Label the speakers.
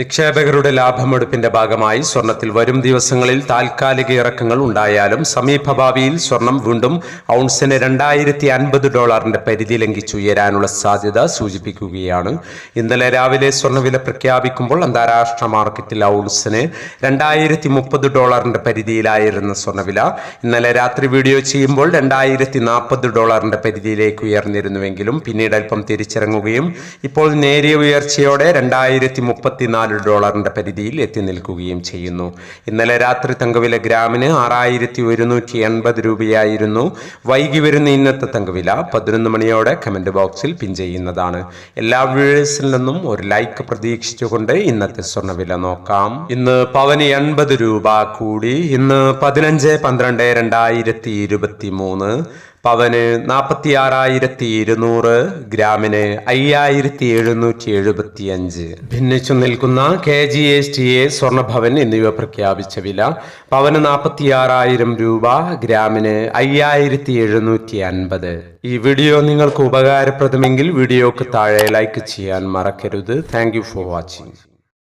Speaker 1: നിക്ഷേപകരുടെ ലാഭമെടുപ്പിന്റെ ഭാഗമായി സ്വർണത്തിൽ വരും ദിവസങ്ങളിൽ താൽക്കാലിക ഇറക്കങ്ങൾ ഉണ്ടായാലും സമീപഭാവിയിൽ സ്വർണം വീണ്ടും ഔൺസിന് രണ്ടായിരത്തി അൻപത് ഡോളറിന്റെ പരിധി ലംഘിച്ചു ഉയരാനുള്ള സാധ്യത സൂചിപ്പിക്കുകയാണ്. ഇന്നലെ രാവിലെ സ്വർണവില പ്രഖ്യാപിക്കുമ്പോൾ അന്താരാഷ്ട്ര മാർക്കറ്റിൽ ഔൺസിന് രണ്ടായിരത്തി മുപ്പത് ഡോളറിന്റെ പരിധിയിലായിരുന്ന സ്വർണവില ഇന്നലെ രാത്രി വീഡിയോ ചെയ്യുമ്പോൾ രണ്ടായിരത്തി നാൽപ്പത് ഡോളറിന്റെ പരിധിയിലേക്ക് ഉയർന്നിരുന്നുവെങ്കിലും പിന്നീട് അല്പം തിരിച്ചിറങ്ങുകയും ഇപ്പോൾ നേരിയ ഉയർച്ചയോടെ രണ്ടായിരത്തി മുപ്പത്തിനാല് ഡോളറിന്റെ പരിധിയിൽ എത്തി നിൽക്കുകയും ചെയ്യുന്നു. ഇന്നലെ രാത്രി തങ്കവില ഗ്രാമിന് ആറായിരത്തി ഒരുന്നൂറ്റി എൺപത് രൂപയായിരുന്നു. വൈകി വരുന്ന ഇന്നത്തെ തങ്കവില പതിനൊന്ന് മണിയോടെ കമന്റ് ബോക്സിൽ പിൻ ചെയ്യുന്നതാണ്. എല്ലാ വ്യൂഴേഴ്സിൽ നിന്നും ഒരു ലൈക്ക് പ്രതീക്ഷിച്ചുകൊണ്ട് ഇന്നത്തെ സ്വർണവില നോക്കാം. ഇന്ന് പവന് എൺപത് രൂപ കൂടി. ഇന്ന് പതിനഞ്ച് പന്ത്രണ്ട് രണ്ടായിരത്തി ഇരുപത്തി മൂന്ന് പവന് നാൽപ്പത്തി ആറായിരത്തി ഇരുന്നൂറ് ഗ്രാമിന് അയ്യായിരത്തി എഴുന്നൂറ്റി എഴുപത്തി അഞ്ച് ഭിന്നിച്ചു നിൽക്കുന്ന K G S T A Swarnabhavan എന്നിവ പ്രഖ്യാപിച്ച വില പവന് നാൽപ്പത്തി ആറായിരം രൂപ ഗ്രാമിന് അയ്യായിരത്തി എഴുന്നൂറ്റി അൻപത് ഈ വീഡിയോ നിങ്ങൾക്ക് ഉപകാരപ്രദമെങ്കിൽ വീഡിയോക്ക് താഴെ ലൈക്ക് ചെയ്യാൻ മറക്കരുത്. Thank for watching